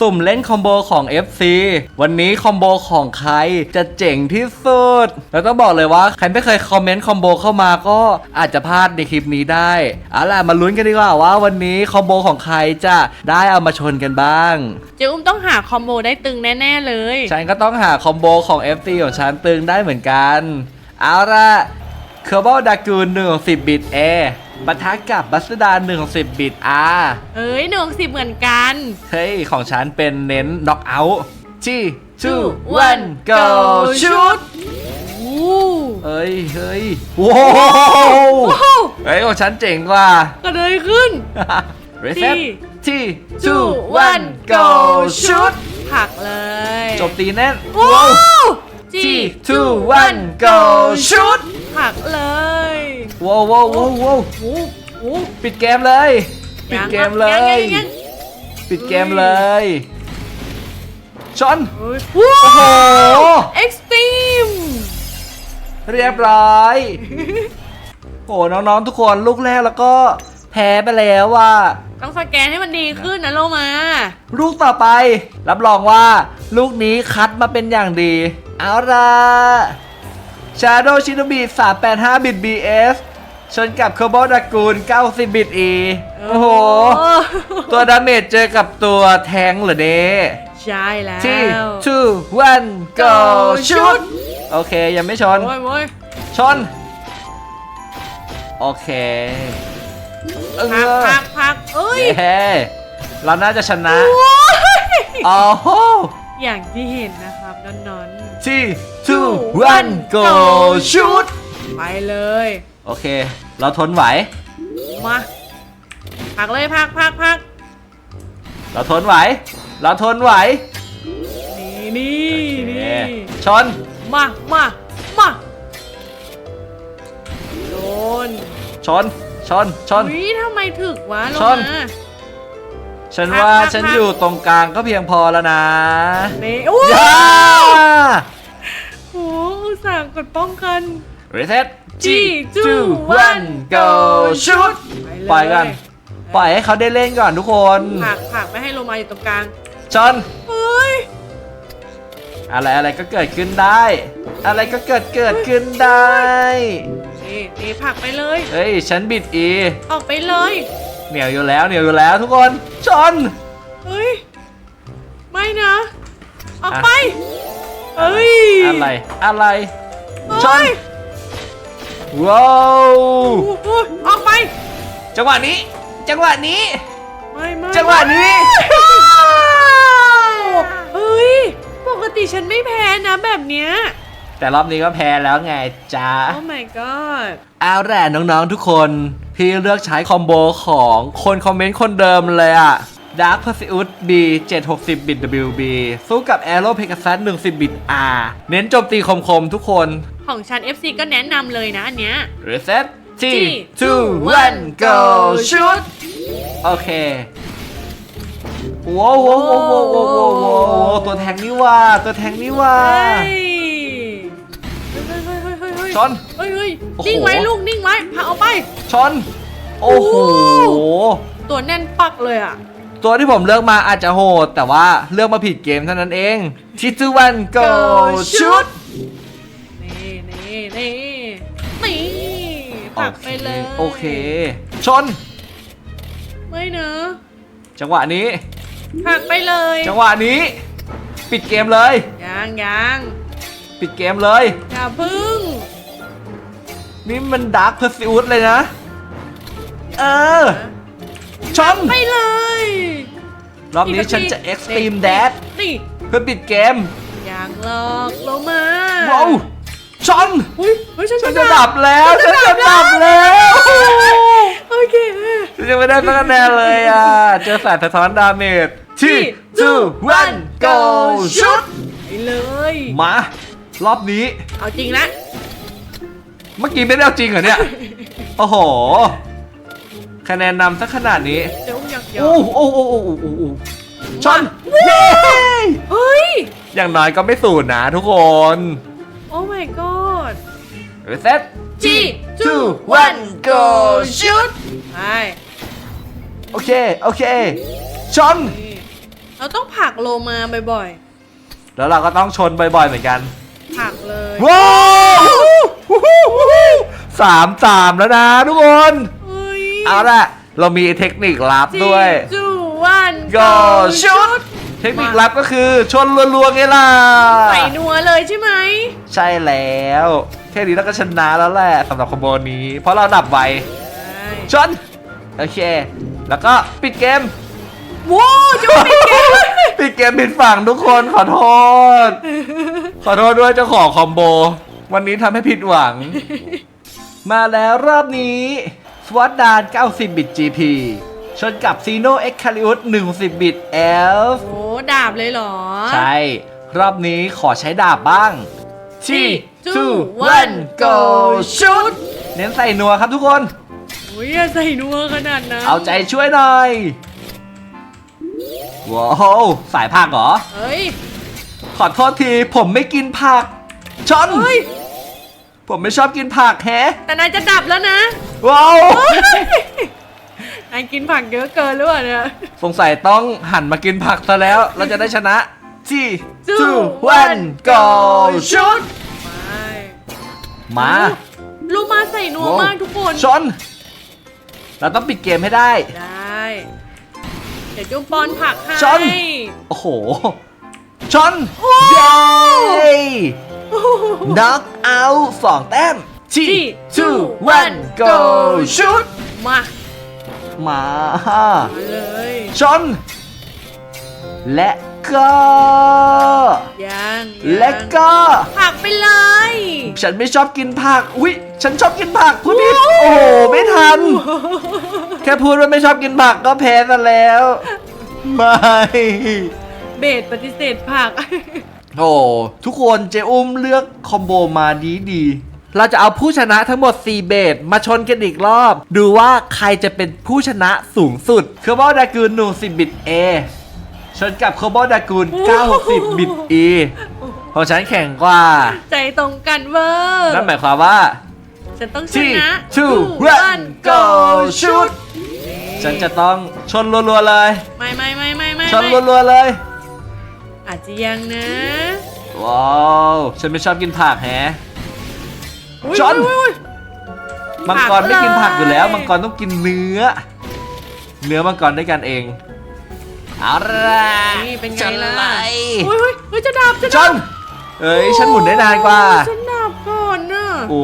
สุ่มเล่นคอมโบของ FC วันนี้คอมโบของใครจะเจ๋งที่สุด แล้วต้องบอกเลยว่าใครไม่เคยคอมเมนต์คอมโบเข้ามาก็อาจจะพลาดในคลิปนี้ได้เอาล่ะมาลุ้นกันดีกว่าว่าวันนี้คอมโบของใครจะได้เอามาชนกันบ้าง เจ๊อุ้มต้องหาคอมโบได้ตึงแน่ ๆ เลย ฉันก็ต้องหาคอมโบของ FC ของฉันตึงได้เหมือนกัน เอาล่ะเคอร์บ d ดากูน1ของ10บิต A ปะทะกับบัสดา1ของ10บิต R เอ้ยหนึ่งสิบเหมือนกัน เฮ้ย ของฉันเป็นเน้นน็อกเอาท์ที่ two Two, one one, go go, shoot อู้เฮ้ยเฮ้ยโว้วว้าวเฮ้ยของฉันเจ๋งกว่าก็เลยขึ้น reset ที่ที่ two two one one go go shoot shoot ผลักเลยจบตีแน่นว้าวที่ two one go shoot ผลักเลย ว้าวว้าวว้าวว้าวโอ้โหปิดเกมเลย ปิดเกมเลยังยยังยังปิดเกมเลยชนเฮ้ยโอ้โห เอ็กซ์ตรีมเรียบร้อย โอ้น้องๆทุกคนลูกแรกแล้วก็แพ้ไปแล้วว่า ต้องสแกนให้มันดีขึ้นนะโลมา ลูกต่อไป รับรองว่า ลูกนี้คัดมาเป็นอย่างดี เอาละ ชาโดชินบิ385บิต BS ชนกับ c o b o d ด g กูล90 บิต E โอ้โห ตัวดาเมจเจอกับตัวแทงค์เหรอเนี่ยใช่แล้วที่ two one go shoot โอเค ยังไม่ชนโอ้ยโอ้ยชน โอเคเอพักอพักพักเอ้ยเย้เราน่าจะชนะโอ้ยโอ้โหอย่างที่เห็นนะครับนอนที่ two one go shoot ๆไปเลย โอเค เราทนไหว มาพักเลยพักพักพักเราทนไหว เราทนไหว นี่นี่โอเคนี่ ชน มามามาโดน ชน ชน ชนวิทำไมถึกวะลงชนมาฉันว่าพักฉันพักอยู่ตรงกลางก็เพียงพอแล้วนะ นี่โอ้ยย่าโอ้อุ ตส่าห์กดป้องกัน reset G two two one one go go shoot ไปเลยปล่อยกัน ปล่อยให้เขาได้เล่นก่อนทุกคนผักผักไม่ให้ลงมาอยู่ตรงกลางชนเฮ้ยอะไรอะไรก็เกิดขึ้นได้ อะไรก็เกิดเกิดขึ้นได้นี่นี่ผลักไปเลยเฮ้ยฉันบิดอีออกไปเลยเหนียวอยู่แล้วเหนียวอยู่แล้วทุกคนชนเฮ้ยไม่นะ ออกอะไป เฮ้ยอะไร อะไรชเฮ้นยว้าวโอ้โหออกไป จังหวะนี้ จังหวะนี้ ไม่ไม่จังหวะนี้เฮ้ย ปกติฉันไม่แพ้นะแบบเนี้ย แต่รอบนี้ก็แพ้แล้วไงจ้าโอ้ my god เอาแหละน้องๆทุกคน พี่เลือกใช้คอมโบของคนคอมเมนต์คนเดิมเลยอะ Dark Perseus B 760 บิต WB สู้กับ Arrow Pegasus 10 บิต R เน้นโจมตีคมๆทุกคน ของฉัน FC ก็แนะนำเลยนะอันเนี้ย Reset ที่ T 2 1 go shoot โอเคว้าวว้าวว้าวว้าวว้าวว้าวว้าวตัวแทงนี่ว่าตัวแทงนี่ว่าเฮ้ยเฮ้ยเฮ้ยเฮ้ยเฮ้ยเฮ้ยชนเฮ้ยเฮ้ยโอ้โหนิ่งไว้ลูกนิ่งไว้พาเอาไปชนโอ้โหตัวแน่นปักเลยอะ ตัวที่ผมเลือกมาอาจจะโหด แต่ว่าเลือกมาผิดเกมเท่านั้นเองที่2 1 go shoot นี่นี่นี่นี่ผลักไปเลยโอเค ชน ไม่นะจังหวะนี้ผลักไปเลย จังหวะนี้ ปิดเกมเลย ยังยังปิดเกมเลยอย่าพึ่ง นี่มันดาร์คเพอร์ซิวเลยนะ เออ ชนไปเลย รอบนี้ฉันจะ Extreme Dash นี่เพื่อปิดเกมยังหลอกลงมาว้าวชนอุ้ยเฮ้ยฉันฉันจะดับแล้วฉันจะดับแล้วโอเคฉันจะไม่ได้สักคะแนนเลยอะเจอสายสะท้อนดาเมจที่ two one go shoot ไปเลย มารอบนี้ เอาจริงละเมื่อกี้ไม่ได้เอาจริงเหรอเนี่ย โอ้โห คะแนนนำสักขนาดนี้เดี๋ยวอุ้มหยอกหยอโอ้กโอ้โอ้โอ้โอ้โอ้โอ้ชนเย้เฮ้ย อย่างน้อยก็ไม่สูญนะทุกคน โอ้ my god reset G two one go shoot ไปโอเค โอเค ชน นี่เราต้องผลักโลมาบ่อยแล้วเราก็ต้องชนบ่อยๆเหมือนกัน ๆผลักเลย ว้าวสามสามแล้วนะทุกคน เฮ้ยเอาละเรามีเทคนิคลับด้วย จูวัน go shoot เทคนิคลับก็คือชนรัวๆไงล่ะ ใส่นัวเลยใช่ไหม ใช่แล้ว แค่นี้เราก็ชนะแล้วแหละสำหรับคอมโบนี้ เพราะเราดับไวใช่ชน โอเค แล้วก็ปิดเกมว้าวจะปิดเกมปิดเกมผิดฝั่งทุกคนขอโทษ ขอโทษด้วยเจ้าของคอมโบ วันนี้ทำให้ผิดหวัง มาแล้วรอบนี้ สวอตดาน 90 บิต GP ชนกับซีโนเอ็กคาริอุส10บิต Elf โอ้ ดาบเลยเหรอ ใช่ รอบนี้ขอใช้ดาบบ้าง Three, two two, one one, go go shoot เน้นใส่นัวครับทุกคน โอ้ยอย่าใส่นัวขนาดนั้นเอาใจช่วยหน่อย ว้าวสายผักเหรอ เฮ้ย ขอโทษทีผมไม่กินผักชนเฮ้ย ผมไม่ชอบกินผักแฮะ แต่นายจะดับแล้วนะ ว้าว นายกินผักเยอะเกินหรือเปล่าเนี่ย สงสัยต้องหันมากินผักซะแล้ว เราจะได้ชนะที่ Two, two one, one go shoot ไปมาลูกมาใส่นัวมากทุกคน ชน เราต้องปิดเกมให้ได้ ได้ เดี๋ยวจุ๊บปอนผักให้ ชน โอ้โห ชน เย้ น็อกเอาสองแต้ม ที่ two one go shoot มามามาเลยชน และก็ยังและก็ ผักไปเลย ฉันไม่ชอบกินผัก อุ๊ย ฉันชอบกินผักพูดผิดโอ้โห ไม่ทัน แค่พูดว่าไม่ชอบกินผักก็แพ้ซะแล้ว ไม่ เบสปฏิเสธผัก โอ้ทุกคนเจอุ้มเลือกคอมโบมาดีดีๆ เราจะเอาผู้ชนะทั้งหมด 4 เบสมาชนกันอีกรอบ ดูว่าใครจะเป็นผู้ชนะสูงสุดเคอร์บอลดากูนหนู10บิต A ชนกับเคอร์บอลดากูน90 บิต E ของฉันแข่งกว่า ใจตรงกันเวอร์นั่นหมายความว่า ฉันต้องชที่นะ two one go shoot ฉันจะต้องชนรัวๆเลย ไม่ไม่ไม่ไม่ไม่ชนไม่รัวๆเลย อาจจะยังนะ ว้าว ฉันไม่ชอบกินผักแฮะ อุ๊ยชนอุ๊ยอุ๊ยมังกรไม่กินผักอยู่แล้วเลยมังกรต้องกินเนื้อ เนื้อมังกรด้วยกันเองเอาละนี่เป็นไงจะล่ะไล่อุ้ยอุ้ยอุ้ยจะดับจะชดับนเอ้ยฉันหมุนได้นานกว่าโอ้ฉันดับก่อนน่ะโอ้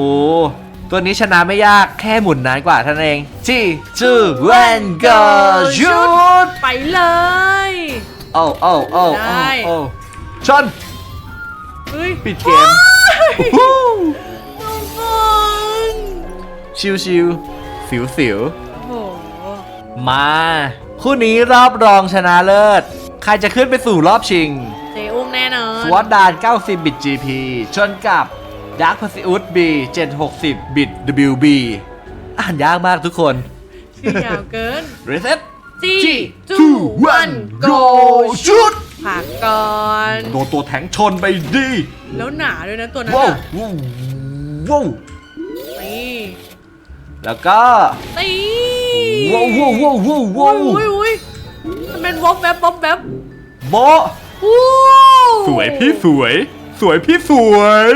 ตัวนี้ชนะไม่ยากแค่หมุนนานกว่าเท่านั้นเองที่ two one go shoot ไปเลยโอ้โอ้โอ้ได้โอ้โอ้ชนเฮ้ยปิดเกมน้องบอล ชิวชิวสิวสิวโอ้โหๆ มาคู่นี้รอบรองชนะเลิศ ใครจะขึ้นไปสู่รอบชิง เจอุ้มแน่นอนสวอตดาน 90 บิต GP ชนกับ Dark Pursuit B 760 บิต WB อ่านยากมากทุกคน ชื่อยาวเกิน Reset สี่ two one go shoot ผักก่อน โดนตัวแทงชนไปดี แล้วหนาด้วยนะตัวนั้นว้าวอะว้าวว้าวนี่ แล้วก็ตีว้าวว้าวว้าวว้าวว้าวอุ้ยอุ้ยมันเป็นวอบแวบวอบแวบโบะอู้สวยพี่สวย สวยพี่สวย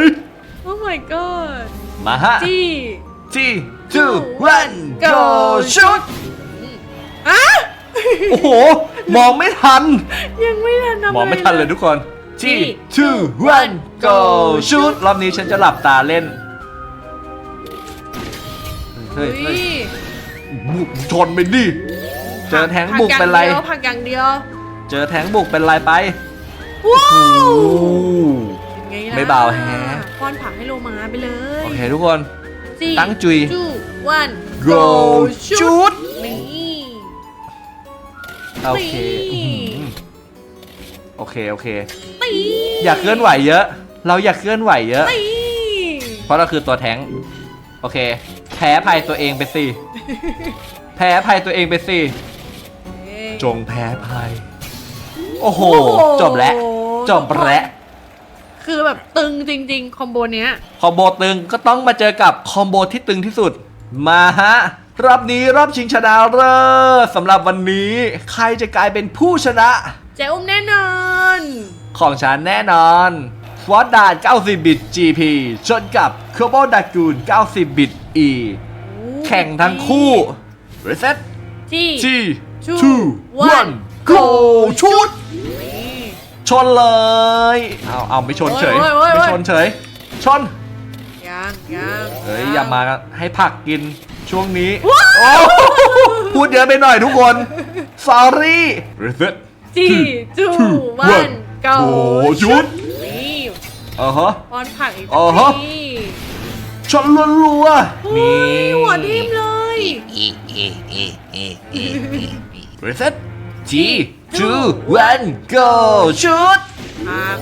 โอ้ my god มาฮะจี้ที่ two one go go shoot อะโอ้โห มองไม่ทัน ยังไม่ทันทำมองไม่ทันเลยทุกคนที่ที่ two one go shoot รอบนี้ฉันจะหลับตาเล่น เฮ้เฮ้ยยเฮ้ยบุกชนไปดิ เจอแทงบุกเป็นไร ผักอย่างเดียวเจอแทงบุกเป็นไรไปว้าวโอ้เป็นไงล่ะไม่เบาแฮะ ป้อนผักให้โลมาไปเลยโอเคทุกคน สี่ตั้งจุย two one go shoot นี่ โอเคนี่ อื้อหือโอเค โอเค ตีอย่าเคลื่อนไหวเยอะ เราอย่าเคลื่อนไหวเยอะ ตีเพราะเราคือตัวแท้ง โอเค แพ้ภัยตัวเองไปสิ แพ้ภัยตัวเองไปสิจงแพ้ภัย โอ้โห จบแล้ว จบแล้วคือแบบตึงจริง ๆ คอมโบเนี้ย คอมโบตึงก็ต้องมาเจอกับคอมโบที่ตึงที่สุด มาฮะ รอบนี้รอบชิงชนะเลิศสำหรับวันนี้ ใครจะกลายเป็นผู้ชนะ เจ๊อุ้มแน่นอน ของฉันแน่นอนสวอตดาน90 บิต GP ชนกับเคอร์บอนดากูน90 บิต E แข่งทั้งคู่ Reset ที่ G Two, 2 one, 1 Go ชุดนี่ชนเลย เอาเอาไม่ชนเฉย โอ้ยโอ้ยโอ้ย ไม่ชนเฉย ชน ยังยังเฮ้ย อย่ามาให้ผักกินช่วงนี้ว้าวโอ้พูดเยอะไปหน่อยทุกคน sorry Reset ที่จู two, วัน one, เก่าโอ้ชุด นี่อ่าฮะ ป้อนผักอีกอ๋อฮะ ที ชนรัวๆนี่นี่หัวทิ่มเลย Reset G 2 1 Go ชุดผัก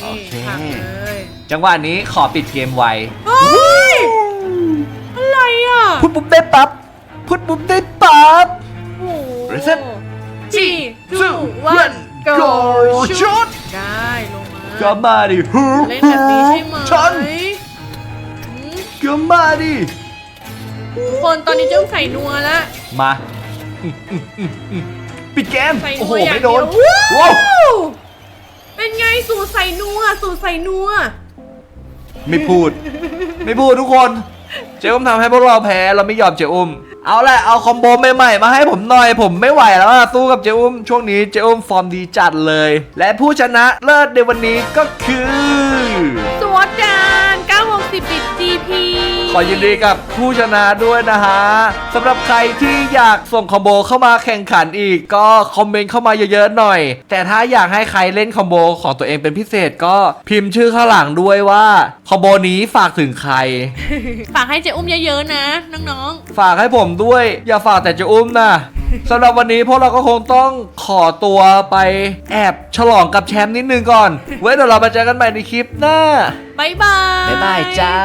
โอนี่เคผักเลยจังหวะนี้ขอปิดเกมไว เฮ้ยอะไรอะพูดปุ๊บได้ปั๊บพูดปุ๊บได้ปั๊บ โอ้โห Reset ที่จู two, วัน one, เก่า go ชุด shoot ได้ลงมา ก็มาดิฮูเล่นแบบนี้ใช่ไหม ชนอืม็มาดิคนตอนนี้เจ้าใส่นัวแล้ว มาปิดเกมโอ้โห อย่าไม่โดนว้าวเป็นไงสู่ใส่นัวสู่ใส่นัว ไม่พูด ไม่พูดทุกคน เจ๊อุ้มทำให้พวกเราแพ้ เราไม่ยอมเจ๊อุ้ม เอาแหละเอาคอมโบใหม่ๆมาให้ผมหน่อยผมไม่ไหวแล้วสู้กับเจ๊อุ้มช่วงนี้เจ๊อุ้มฟอร์มดีจัดเลย และผู้ชนะเลิศในวันนี้ก็คือ สวดจานกา 50 ปีขอยินดีกับผู้ชนะด้วยนะฮะสำหรับใครที่อยากส่งคอมโบเข้ามาแข่งขันอีก ก็คอมเมนต์เข้ามาเยอะๆหน่อย แต่ถ้าอยากให้ใครเล่นคอมโบของตัวเองเป็นพิเศษก็พิมพ์ชื่อข้างหลังด้วยว่าคอมโบนี้ฝากถึงใคร ฝากให้เจ๊อุ้มเยอะๆนะ น้องๆ ฝากให้ผมด้วย อย่าฝากแต่เจะอุ้มนะ สำหรับวันนี้พวกเราก็คงต้องขอตัวไปแอบฉลองกับแชมป์นิดนึงก่อน ไว้เดี๋ยวเรามาเจอกันใหม่ในคลิปหน้า บ๊ายบาย บ๊ายบายจ้า